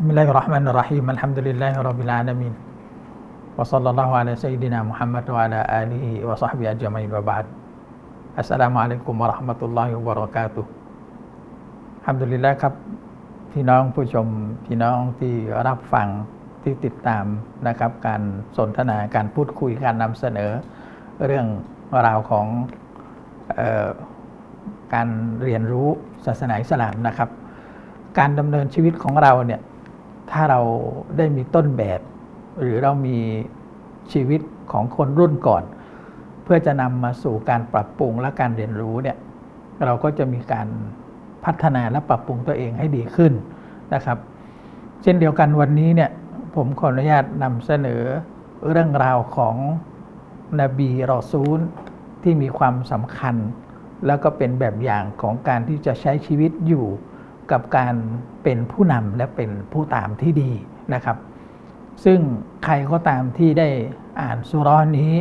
بسم الله الرحمن الرحيم الحمد لله رب العالمين وصلى الله على سيدنا محمد وعلى آله وصحبه أجمعين وبعد السلام عليكم ورحمة الله وبركاته ฮัมดุลิลละครับ พี่น้องผู้ชมพี่น้องที่รับฟังที่ติดตามนะครับ การสนทนาการพูดคุยการนำเสนอ เรื่องราวของเออการเรียนรู้ศาสนาอิสลามนะครับ การดำเนินชีวิตของเราเนี่ย ถ้าเราได้มีต้นแบบ หรือเรามีชีวิตของคนรุ่นก่อน เพื่อจะนำมาสู่การปรับปรุงและการเรียนรู้เนี่ยเราก็จะมีการพัฒนาและปรับปรุงตัวเองให้ดีขึ้นนะครับ เช่นเดียวกันวันนี้เนี่ยผมขออนุญาตนำเสนอเรื่องราวของนบีรอซูลที่มีความสำคัญ แล้วก็เป็นแบบอย่างของการที่จะใช้ชีวิตอยู่ กับการเป็นผู้นำและเป็นผู้ตามที่ดีนะครับ ซึ่งใครก็ตามที่ได้อ่านสุราะห์นี้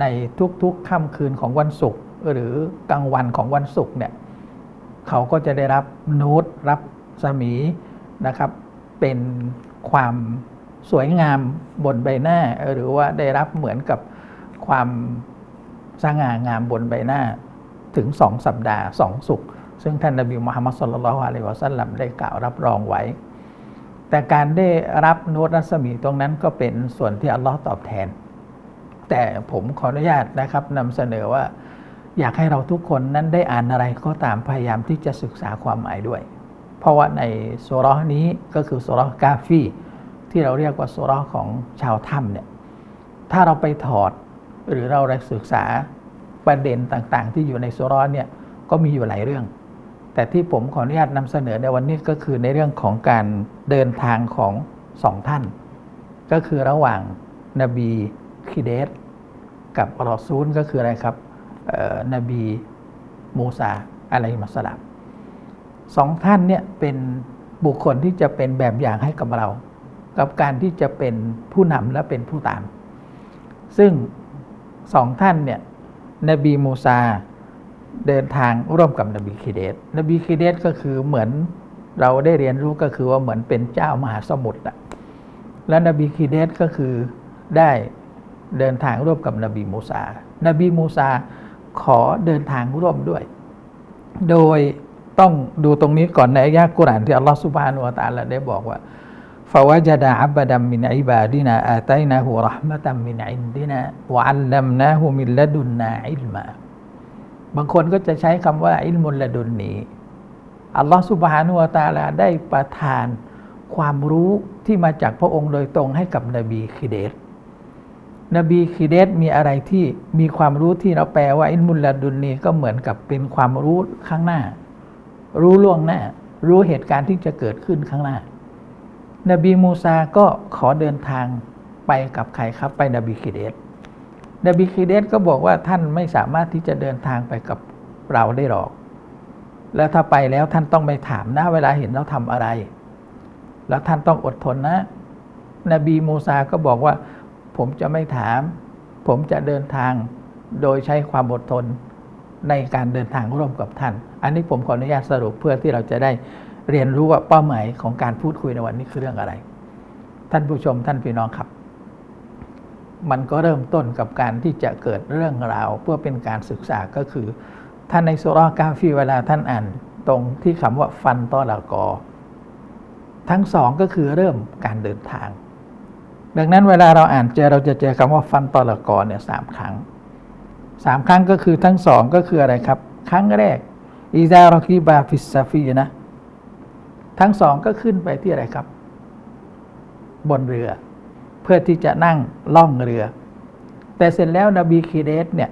ในทุกๆค่ำคืนของวันศุกร์หรือกลางวันของวันศุกร์เนี่ยเขาก็จะได้รับโน้ตรับสมีนะครับเป็นความสวยงามบนใบหน้า หรือว่าได้รับเหมือนกับความสง่างามบนใบหน้าถึงสองสัปดาห์สองสุข ซึ่งท่านนบีมุฮัมมัดสุลลัลฮุอะลัยฮิวะสัลลัมได้กล่าวรับรองไว้ แต่การได้รับน้ตรัศมีตรงนั้นก็เป็นส่วนที่อัลลอฮ์ตอบแทน แต่ผมขออนุญาตนะครับนำเสนอว่าอยากให้เราทุกคนนั้นได้อ่านอะไรก็ตามพยายามที่จะศึกษาความหมายด้วย เพราะว่าในสุราะห์นี้ก็คือสุรากาฟีที่เราเรียกว่าสุราของชาวถ้ำเนี่ยถ้าเราไปถอดหรือเราได้ศึกษาประเด็นต่างๆ ที่อยู่ในสุราเนี่ยก็มีอยู่หลายเรื่อง แต่ที่ผมขออนุญาตนำเสนอในวันนี้ก็คือในเรื่องของการเดินทางของสองท่าน ก็คือระหว่างนบีคิเดสกับรอซูลก็คืออะไรครับนบีมูซาอะลัยมัสสลามสองท่านเนี่ยเป็นบุคคลที่จะเป็นแบบอย่างให้กับเรา กับการที่จะเป็นผู้นำและเป็นผู้ตาม ซึ่งสองท่านเนี่ยนบีมูซา เดินทางร่วมกับนบีคิเดสนบีคิเดสก็คือเหมือนเราได้เรียนรู้ก็คือว่าเหมือนเป็นเจ้ามหาสมุทรอะและนบีคิเดสก็คือได้เดินทางร่วมกับนบีมูซา นบีมูซาขอเดินทางร่วมด้วย โดยต้องดูตรงนี้ก่อนในอายะกุรานที่อัลลอฮฺสุบฮานุวะตาลได้บอกว่าฟาวจดะอับดัมมินอิบาดินาอาตัยนะฮูรหมะตัมมินอินดินาวะอัลลัมนะฮูมิลลดุนนาอิลมา บางคนก็จะใช้คำว่าอิลมุลละดุนนี้อัลลอฮฺสุบฮานุวะตาลาได้ประทานความรู้ที่มาจากพระองค์โดยตรงให้กับนบีคิเดสนบีคิเดสมีอะไรที่มีความรู้ที่เราแปลว่าอินมุลลาดุนนีก็เหมือนกับเป็นความรู้ข้างหน้า รู้ล่วงหน้า รู้เหตุการณ์ที่จะเกิดขึ้นข้างหน้า นบีมูซาก็ขอเดินทางไปกับใครครับไปนบีคิเดส นบีคิเดสก็บอกว่าท่านไม่สามารถที่จะเดินทางไปกับเราได้หรอก แล้วถ้าไปแล้วท่านต้องไปถามนะเวลาเห็นเราทำอะไร แล้วท่านต้องอดทนนะ นบีมูซาก็บอกว่า ผมจะไม่ถาม ผมจะเดินทางโดยใช้ความอดทนในการเดินทางร่วมกับท่าน อันนี้ผมขออนุญาตสรุปเพื่อที่เราจะได้เรียนรู้ว่าเป้าหมายของการพูดคุยในวันนี้คือเรื่องอะไร ท่านผู้ชมท่านพี่น้องครับ มันก็เริ่มต้นกับการที่จะเกิดเรื่องราว เพื่อเป็นการศึกษาก็คือท่านในสุรากาฟีเวลาท่านอ่านตรงที่คำว่าฟันตอละกอ ทั้งสองก็คือเริ่มการเดินทาง ดังนั้นเวลาเราอ่านเจอเราจะเจอคำว่าฟันตอละกอเนี่ยสามครั้งสามครั้งก็คือทั้งสองก็คืออะไรครับ ครั้งแรกอิซาโรอกีบาฟิสซาฟีนะทั้งสองก็ขึ้นไปที่อะไรครับ บนเรือ เพื่อที่จะนั่งล่องเรือ แต่เสร็จแล้วนบีคีเดสเนี่ย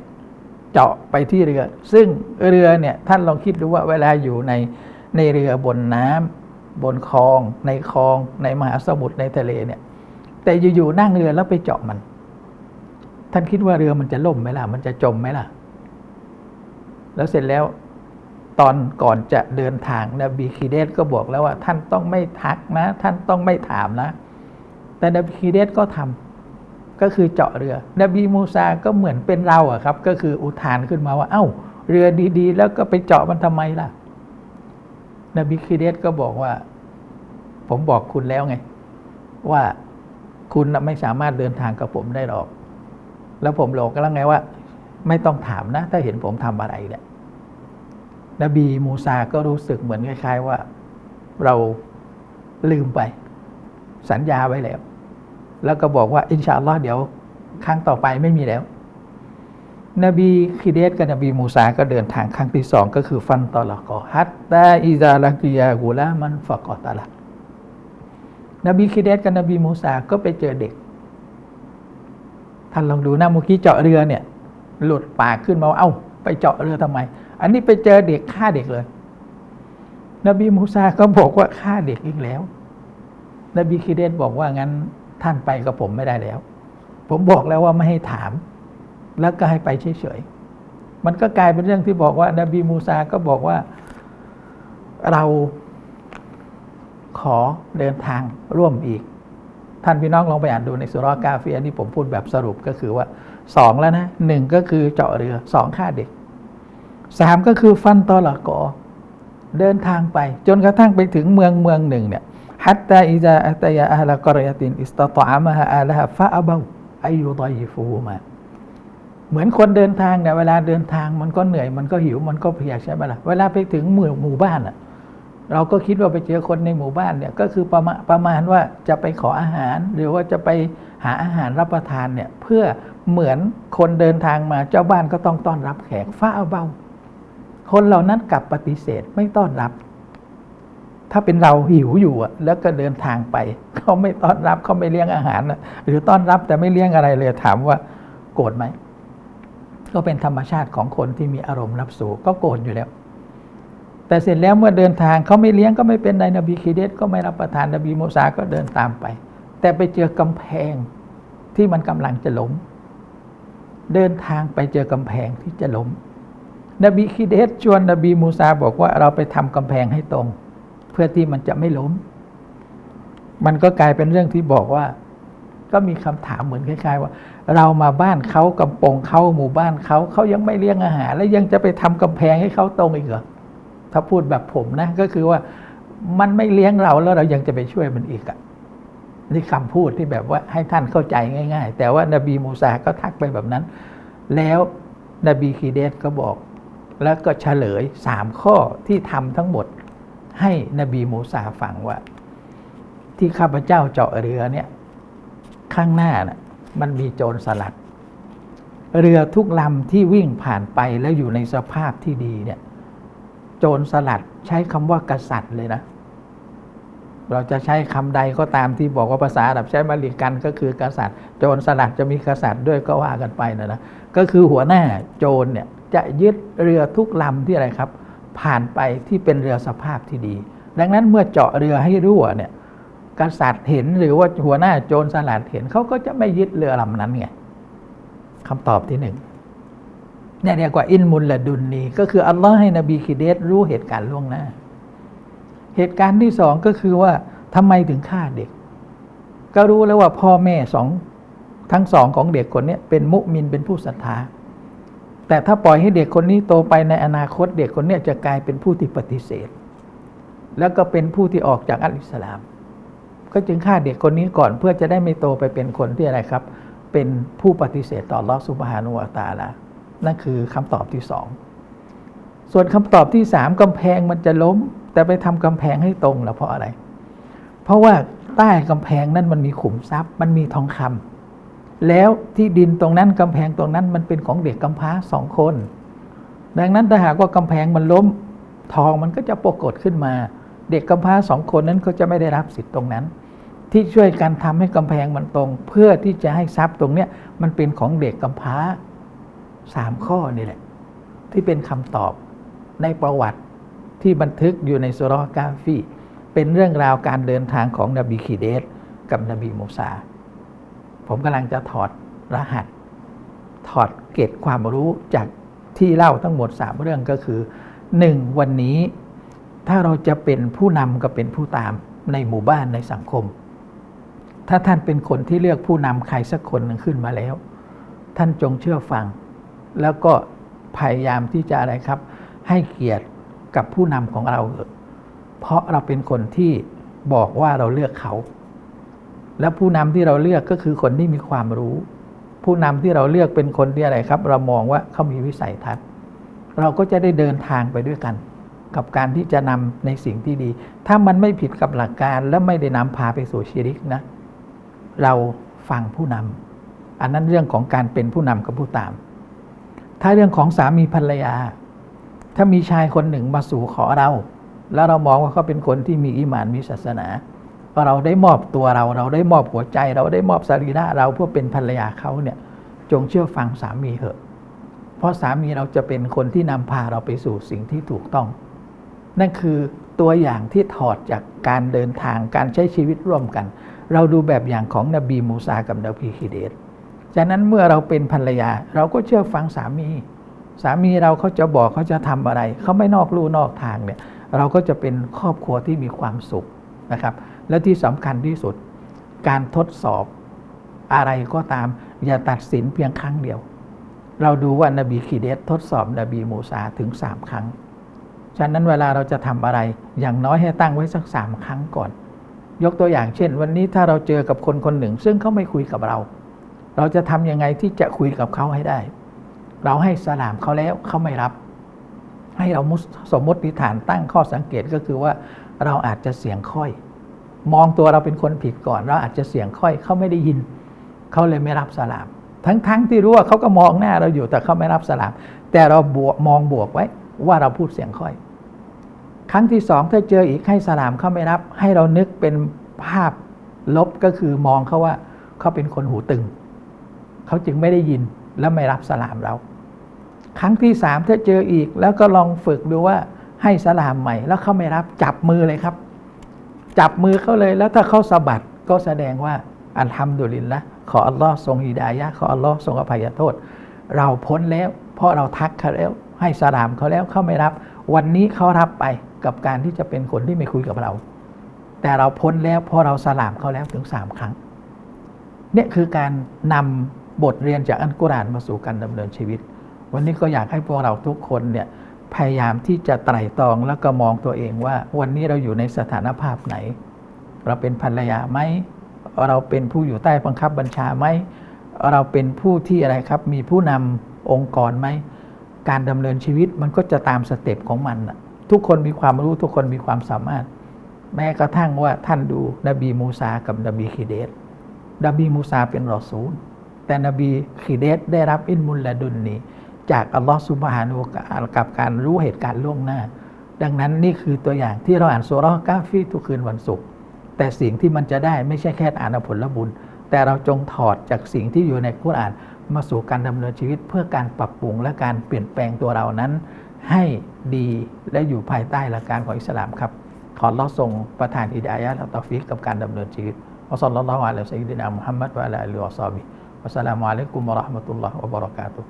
เจาะไปที่เรือ ซึ่งเรือเนี่ยท่านลองคิดดูว่าเวลาอยู่ในในเรือบนน้ำบนคลอง ในคลอง ในมหาสมุทรในทะเลเนี่ย แต่อยู่ๆนั่งเรือแล้วไปเจาะมัน ท่านคิดว่าเรือมันจะล่มไหมล่ะ มันจะจมไหมล่ะ แล้วเสร็จแล้วตอนก่อนจะเดินทางนบีคีเดสก็บอกแล้วว่า ท่านต้องไม่ทักนะ ท่านต้องไม่ถามนะ แต่นบีคีเดสก็ทำก็คือเจาะเรือ นบีมูซาก็เหมือนเป็นเราอะครับ ก็คืออุทานขึ้นมาว่าเอ้า เรือดีๆ แล้วก็ไปเจาะมันทำไมล่ะ นบีคีเดสก็บอกว่า ผมบอกคุณแล้วไง ว่าคุณไม่สามารถเดินทางกับผมได้หรอก แล้วผมบอกก็แล้วไงว่า ไม่ต้องถามนะ ถ้าเห็นผมทำอะไรเนี่ยนบีมูซาก็รู้สึกเหมือนคล้าย ๆว่า เราลืมไป สัญญาไว้แล้ว แล้วก็บอกว่าอินชาอัลลอฮ์เดี๋ยวครั้งต่อไปไม่มีแล้ว นบีคิเดสกับนบีมูซาก็เดินทางครั้งที่สองก็คือฟันตอละกอฮัตตาอิซาลักิยากุลามันฟะกอตะละนบีคิเดสกับนบีมูซาก็ไปเจอเด็ก ท่านลองดูนะเมื่อกี้เจาะเรือเนี่ย หลุดปากขึ้นมาว่าเอ้า ไปเจาะเรือทำไม อันนี้ไปเจอเด็กฆ่าเด็กเลย นบีมูซาก็บอกว่าฆ่าเด็กอีกแล้ว นบีคิเดสบอกว่างั้นท่านไปกับผมไม่ได้แล้ว ผมบอกแล้วว่าไม่ให้ถาม แล้วก็ให้ไปเฉยๆมันก็กลายเป็นเรื่องที่บอกว่า นบีมูซาก็บอกว่าเราขอเดินทางร่วมอีก ท่านพี่น้องลองไปอ่านดูในสุรากาเฟียนี่ผมพูดแบบสรุปก็คือว่าสองแล้วนะหนึ่งก็คือเจาะเรือสองฆ่าเด็กสามก็คือฟันตอละกอเดินทางไป จนกระทั่งไปถึงเมืองเมืองหนึ่งเนี่ย ฮัตตาอิจาอัตยาอัลกอรยตินอิสตตามะฮะอาลฮะฟะอับาอายุตอยฟูมาเหมือนคนเดินทางเนี่ยเวลาเดินทางมันก็เหนื่อยมันก็หิวมันก็เพียใช่ไหมล่ะเวลาไปถึงหมู่หมู่บ้านอะเราก็คิดว่าไปเจอคนในหมู่บ้านเนี่ยก็คือประมาณประมาณว่าจะไปขออาหาร หรือว่าจะไปหาอาหารรับประทานเนี่ยเพื่อเหมือนคนเดินทางมาเจ้าบ้านก็ต้องต้อนรับแขกฟ้าเอาเบา คนเหล่านั้นกลับปฏิเสธไม่ต้อนรับ ถ้าเป็นเราหิวอยู่อะแล้วก็เดินทางไปเขาไม่ต้อนรับเขาไม่เลี้ยงอาหารอะหรือต้อนรับแต่ไม่เลี้ยงอะไรเลยถามว่าโกรธไหมก็เป็นธรรมชาติของคนที่มีอารมณ์รับสูก็โกรธอยู่แล้ว แต่เสร็จแล้วเมื่อเดินทางเขาไม่เลี้ยงก็ไม่เป็นไรนบีคีเดสก็ไม่รับประทานนบีมูซาก็เดินตามไป แต่ไปเจอกำแพงที่มันกำลังจะล้มเดินทางไปเจอกำแพงที่จะล้มนบีคีเดสชวนนบีมูซาบอกว่าเราไปทำกำแพงให้ตรง พื่อที่มันจะไม่ล้ม มันก็กลายเป็นเรื่องที่บอกว่า ก็มีคำถามเหมือนคล้าย ๆ ว่า เรามาบ้านเขากำปงเขาหมู่บ้านเขาเขายังไม่เลี้ยงอาหาร แล้วยังจะไปทำกำแพงให้เขาตรงอีกเหรอถ้าพูดแบบผมนะ ก็คือว่ามันไม่เลี้ยงเราแล้วเรายังจะไปช่วยมันอีกอะนี่คำพูดที่แบบว่าให้ท่านเข้าใจง่าย ๆ แต่ว่านบีมูซาก็ทักไปแบบนั้น แล้วนบีคีเดสก็บอก แล้วก็เฉลยสามข้อที่ทำทั้งหมด ให้นบีมูซาฟังว่า ที่ข้าพเจ้าเจาะเรือเนี่ยข้างหน้าน่ะมันมีโจรสลัด เรือทุกลำที่วิ่งผ่านไปแล้วอยู่ในสภาพที่ดีเนี่ยโจรสลัดใช้คำว่ากษัตริย์เลยนะ เราจะใช้คำใดก็ตามที่บอกว่าภาษาอาหรับใช้มาลีกันก็คือกษัตริย์ โจรสลัดจะมีกษัตริย์ด้วยก็ว่ากันไปนะนะก็คือหัวหน้าโจรเนี่ยจะยึดเรือทุกลำที่อะไรครับ ผ่านไปที่เป็นเรือสภาพที่ดี ดังนั้นเมื่อเจาะเรือให้รั่วเนี่ยกษัตริย์เห็นหรือว่าหัวหน้าโจรสลัดเห็นเขาก็จะไม่ยึดเรือลำนั้นไงคำตอบที่หนึ่งเนี่ยเรียกว่าอินมุลละดุลนีก็คืออัลลอฮ์ให้นบีคิเดสรู้เหตุการณ์ล่วงหน้า เหตุการณ์ที่สองก็คือว่าทำไมถึงฆ่าเด็ก ก็รู้แล้วว่าพ่อแม่สองทั้งสองของเด็กคนนี้เป็นมุมินเป็นผู้ศรัทธา แต่ถ้าปล่อยให้เด็กคนนี้โตไปในอนาคตเด็กคนนี้จะกลายเป็นผู้ที่ปฏิเสธ แล้วก็เป็นผู้ที่ออกจากอัลอิสลาม ก็จึงฆ่าเด็กคนนี้ก่อนเพื่อจะได้ไม่โตไปเป็นคนที่อะไรครับ เป็นผู้ปฏิเสธต่อลอสุบฮานุวาตาละนั่นคือคำตอบที่สองส่วนคำตอบที่สามกำแพงมันจะล้ม แต่ไปทำกำแพงให้ตรงแล้วเพราะอะไร เพราะว่าใต้กำแพงนั้นมันมีขุมทรัพย์ มันมีทองคำ แล้วที่ดินตรงนั้นกำแพงตรงนั้นมันเป็นของเด็กกำพร้าสองคน ดังนั้นถ้าหากว่ากำแพงมันล้มทองมันก็จะปรากฏขึ้นมา เด็กกำพร้าสองคนนั้นก็จะไม่ได้รับสิทธิ์ตรงนั้น ที่ช่วยกันทำให้กำแพงมันตรง เพื่อที่จะให้ทรัพย์ตรงเนี้ยมันเป็นของเด็กกำพร้าสามข้อนี่แหละ ที่เป็นคำตอบในประวัติที่บันทึกอยู่ในสุรกาฟีเป็นเรื่องราวการเดินทางของนบีคีเดสกับนบีมูซา ผมกำลังจะถอดรหัส ถอดเกตความรู้จากที่เล่าทั้งหมดสามเรื่องก็คือหนึ่งวันนี้ถ้าเราจะเป็นผู้นำกับเป็นผู้ตามในหมู่บ้านในสังคม ถ้าท่านเป็นคนที่เลือกผู้นำใครสักคนหนึ่งขึ้นมาแล้ว ท่านจงเชื่อฟัง แล้วก็พยายามที่จะอะไรครับ ให้เกียรติกับผู้นำของเรา เพราะเราเป็นคนที่บอกว่าเราเลือกเขา และผู้นำที่เราเลือกก็คือคนที่มีความรู้ ผู้นำที่เราเลือกเป็นคนที่อะไรครับ เรามองว่าเขามีวิสัยทัศน์ เราก็จะได้เดินทางไปด้วยกัน กับการที่จะนำในสิ่งที่ดี ถ้ามันไม่ผิดกับหลักการและไม่ได้นำพาไปสู่ชีริกนะ เราฟังผู้นำอันนั้นเรื่องของการเป็นผู้นำกับผู้ตาม ถ้าเรื่องของสามีภรรยา ถ้ามีชายคนหนึ่งมาสู่ขอเรา แล้วเรามองว่าเขาเป็นคนที่มีอิมานมีศาสนา ว่าเราได้มอบตัวเรา เราได้มอบหัวใจ เราได้มอบสรีระเราเพื่อเป็นภรรยาเขาเนี่ยจงเชื่อฟังสามีเถอะ เพราะสามีเราจะเป็นคนที่นำพาเราไปสู่สิ่งที่ถูกต้อง นั่นคือตัวอย่างที่ถอดจากการเดินทางการใช้ชีวิตร่วมกัน เราดูแบบอย่างของนบีมูซากับนบีคิเดตจากนั้นเมื่อเราเป็นภรรยาเราก็เชื่อฟังสามี สามีเราเขาจะบอกเขาจะทำอะไร เขาไม่นอกลู่นอกทางเนี่ยเราก็จะเป็นครอบครัวที่มีความสุขนะครับ และที่สำคัญที่สุด การทดสอบอะไรก็ตาม อย่าตัดสินเพียงครั้งเดียว เราดูว่านบีขีเดสทดสอบนบีมูซาถึงสามครั้ง ฉะนั้นเวลาเราจะทำอะไร อย่างน้อยให้ตั้งไว้สักสามครั้งก่อน ยกตัวอย่างเช่น วันนี้ถ้าเราเจอกับคนคนหนึ่ง ซึ่งเขาไม่คุยกับเรา เราจะทำยังไงที่จะคุยกับเขาให้ได้ เราให้สลามเขาแล้วเขาไม่รับให้เรามุสสมมติฐานตั้งข้อสังเกตก็คือว่าเราอาจจะเสียงค่อย มองตัวเราเป็นคนผิดก่อน เราอาจจะเสียงค่อยเขาไม่ได้ยิน เขาเลยไม่รับสลาม ทั้งๆทที่รู้ว่าเขาก็มองหน้าเราอยู่แต่เขาไม่รับสลาม แต่เราบวกมองบวกไว้ว่าเราพูดเสียงค่อย ครั้งที่สองถ้าเจออีกให้สลามเขาไม่รับ ให้เรานึกเป็นภาพลบก็คือมองเขาว่าเขาเป็นคนหูตึง เขาจึงไม่ได้ยินและไม่รับสลามเรา ครั้งที่สามถ้าเจออีกแล้วก็ลองฝึกดูว่าให้สลามใหม่แล้วเขาไม่รับจับมือเลยครับ จับมือเขาเลยแล้วถ้าเขาสะบัดก็แสดงว่าอัลฮัมดุลิลละขออัลลอฮ์ทรงฮิดายะขออัลลอฮ์ทรงอภัยโทษ เราพ้นแล้ว เพราะเราทักเขาแล้ว ให้สลามเขาแล้วเขาไม่รับ วันนี้เขารับไปกับการที่จะเป็นคนที่ไม่คุยกับเรา แต่เราพ้นแล้วเพราะเราสลามเขาแล้วถึงสามครั้งเนี่ยคือการนำบทเรียนจากอันกุรอานมาสู่การดำเนินชีวิต วันนี้ก็อยากให้พวกเราทุกคนเนี่ย พยายามที่จะไตร่ตรองแล้วก็มองตัวเองว่า วันนี้เราอยู่ในสถานภาพไหน เราเป็นภรรยาไหมเราเป็นผู้อยู่ใต้บังคับบัญชาไหมเราเป็นผู้ที่อะไรครับ มีผู้นำองค์กรไหมการดำเนินชีวิตมันก็จะตามสเต็ปของมันทุกคนมีความรู้ทุกคนมีความสามารถ แม้กระทั่งว่าท่านดูนบีมูซากับนบีคิเดสนบีมูซาเป็นรอซูลแต่นบีขีเดสได้รับอินมุลละดุนนี จากอัลลอฮฺสุบฮานุกับการรู้เหตุการณ์ล่วงหน้า ดังนั้นนี่คือตัวอย่างที่เราอ่านสุรากาฟีทุกคืนวันศุกร์แต่สิ่งที่มันจะได้ไม่ใช่แค่อ่านผลบุญ แต่เราจงถอดจากสิ่งที่อยู่ในคุรอานมาสู่การดำเนินชีวิตเพื่อการปรับปรุงและการเปลี่ยนแปลงตัวเรานั้น ให้ดีและอยู่ภายใต้หลักการของอิสลามครับ ขอเราทรงประทานอิดายะและตอฟิกกับการดำเนินชีวิตอัสลลัลลอฮุอะลัยฮิวะซัลลัมมุฮัมมัดวะอะลาอิลวะซอบิวัสสลามุอะลัยกุมวะเราะห์มะตุลลอฮ์วะบะเราะกาตุฮ์